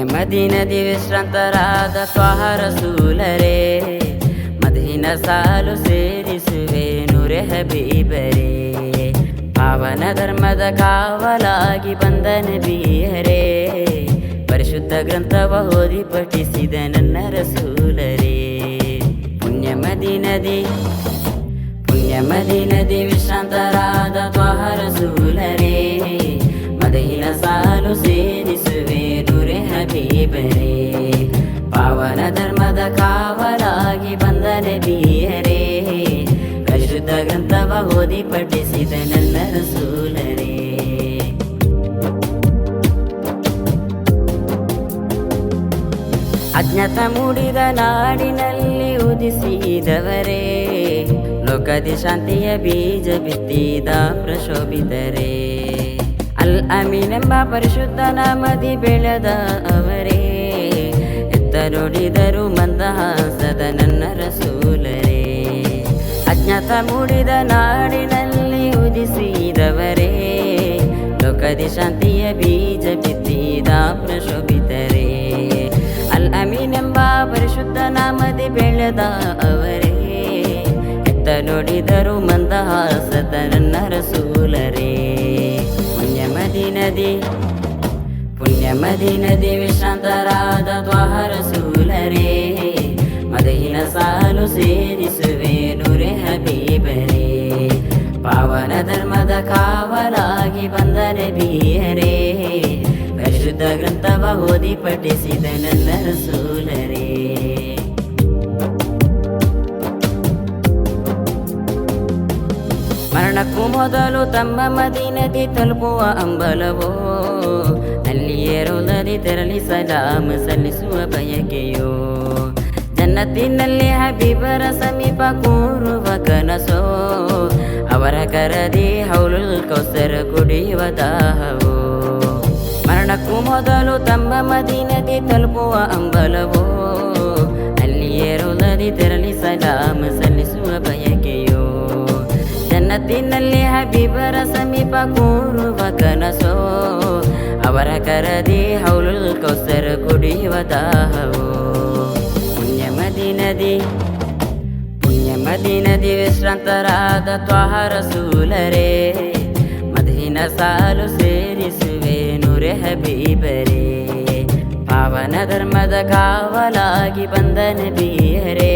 ಪುಣ್ಯ ಮದಿನದಿ ವಿಶ್ರಾಂತರಾದ ತ್ವಾಹಾರ ಸೂಲರೇ ಮದಿನ ಸಾಲು ಸೇರಿಸುವೆ ನುರೆ ಹಬೀಬರೇ ಪಾವನ ಧರ್ಮದ ಕಾವಲಾಗಿ ಬಂದನ ಬೀಹರೇ ಪರಿಶುದ್ಧ ಗ್ರಂಥವ ಓದಿ ಪಠಿಸಿದ ನನ್ನ ರಸೂಲರೇ. ಪುಣ್ಯ ಮದಿನದಿ ಪುಣ್ಯ ಮದಿನದಿ ಹಬೀಬರೇ ಪಾವನ ಧರ್ಮದ ಕಾವಲಾಗಿ ಬಂದರೆ ಬೀಯರೇ ಪರಿಶುದ್ಧ ಗ್ರಂಥವ ಓದಿ ಪಠಿಸಿದ ನನ್ನ ರಸೂಲರೇ. ಅಜ್ಞಾತ ಮೂಡಿದ ನಾಡಿನಲ್ಲಿ ಉದಿಸಿದವರೇ. ಲೋಕದಿ ಶಾಂತಿಯ ಬೀಜ ಬಿತ್ತಿದ ಪ್ರಶೋಭಿತರೇ. ಅಲ್ ಅಮೀನೆಂಬ ಪರಿಶುದ್ಧ ನಾಮದಿ ಬೆಳೆದ ಅವರೇ. ಎತ್ತ ನುಡಿದರು ಮಂದಹಾಸದ ನನ್ನ ರಸೂಲರೇ. ಅಜ್ಞಾತ ಮೂಡಿದ ನಾಡಿನಲ್ಲಿ ಉದಿಸಿದವರೇ. ಲೋಕದಿ ಶಾಂತಿಯ ಬೀಜ ಬಿತ್ತಿದ ಪ್ರಶೋಭಿತರೇ. ಅಲ್ ಅಮೀನೆಂಬ ಪರಿಶುದ್ಧ ನಾಮದಿ ಬೆಳೆದ ಅವರೇ. ಎತ್ತ ನುಡಿದರು ಮಂದಹಾಸದ ನನ್ನ ರಸೂಲ ಮದಿನದಿ. ಪುಣ್ಯ ಮದಿನದಿ ವಿಶ್ರಾಂತರಾದ ತ್ವಹರ ಸೂಲರೇ. ಮದಹಿನ ಸಾಲು ಸೇರಿಸುವೆ ನುರೆ ಹಬೀಬರೇ. ಪಾವನ ಧರ್ಮದ ಕಾವಲಾಗಿ ಬಂದರೆ ಬೀಯರೇ ಪರಿಶುದ್ಧ ಗ್ರಂಥವ ಓದಿ ಪಠಿಸಿದ ನನ್ನ ರಸೂಲರೇ. ಮರಣಕ್ಕೂ ಮೊದಲು ತಮ್ಮ ಮದಿನದಿ ತಲುಪುವ ಅಂಬಲವೋ? ಅಲ್ಲಿಯೇ ರೋಲದಿ ತೆರಳಿ ಸಲಾಮ ಸಲ್ಲಿಸುವ ಬಯಕೆಯೋ? ಜನ್ನತ್ತಿನಲ್ಲಿ ಹಬೀಬರ ಸಮೀಪ ಕೂರುವ ಕನಸೋ? ಅವರ ಕರದಿ ಹೌಲುಲ್ ಕೌಸರ ಕುಡಿಯುವ ದಾಹವೋ? ಮರಣಕ್ಕೂ ಮೊದಲು ತಮ್ಮ ಮದಿನದಿ ತಲುಪುವ ಅಂಬಲವೋ? ಅಲ್ಲಿಯೇ ತೆರಲಿ ತೆರಳಿ ಸಲಾಮ ಸಲ್ಲಿಸುವ ಜನ್ನತ್ತಿನಲ್ಲಿ ಹಬೀಬರ ಸಮೀಪ ಕೂರುವ ಕನಸೋ, ಅವರ ಕರದಿ ಹೌಲು ಕೌಸರ ಕುಡಿಯುವ ದಾಹವೋ. ಪುಣ್ಯ ಮದಿನದಿ ಪುಣ್ಯ ಮದಿನದಿ ವಿಶ್ರಾಂತರಾದ ತ್ವಾಹರ ಸೂಲರೇ ಮದಿನ ಸಾಲು ಸೇರಿಸುವೆ ನುರೆ ಹಬೀಬರೇ. ಪಾವನ ಧರ್ಮದ ಕಾವಲಾಗಿ ಬಂದನ ಬೀಯರೇ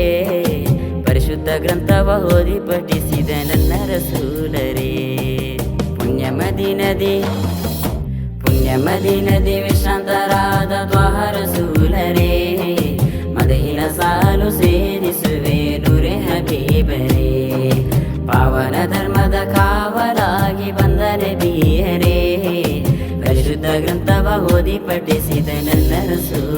ಪರಿಶುದ್ಧ ಗ್ರಂಥವ ಓದಿ ಪಠಿಸಿದ ಮದಿನದಿ ಪುಣ್ಯ ಮದಿನದಿ ವಿಶ್ರಾಂತರಾದ ದ್ವಾರ ಸೂಲರೇ. ಮದಹಿನ ಸಾಲು ಸೇರಿಸುವೆ ನುರೆ ಹಬೀಬರೇ. ಪಾವನ ಧರ್ಮದ ಕಾವಲಾಗಿ ಬಂದರೆ ಬೀಯರೇ ಪರಿಶುದ್ಧ ಗ್ರಂಥವ ಓದಿ ಪಠಿಸಿದ ನನ್ನ ರಸೂಲರೇ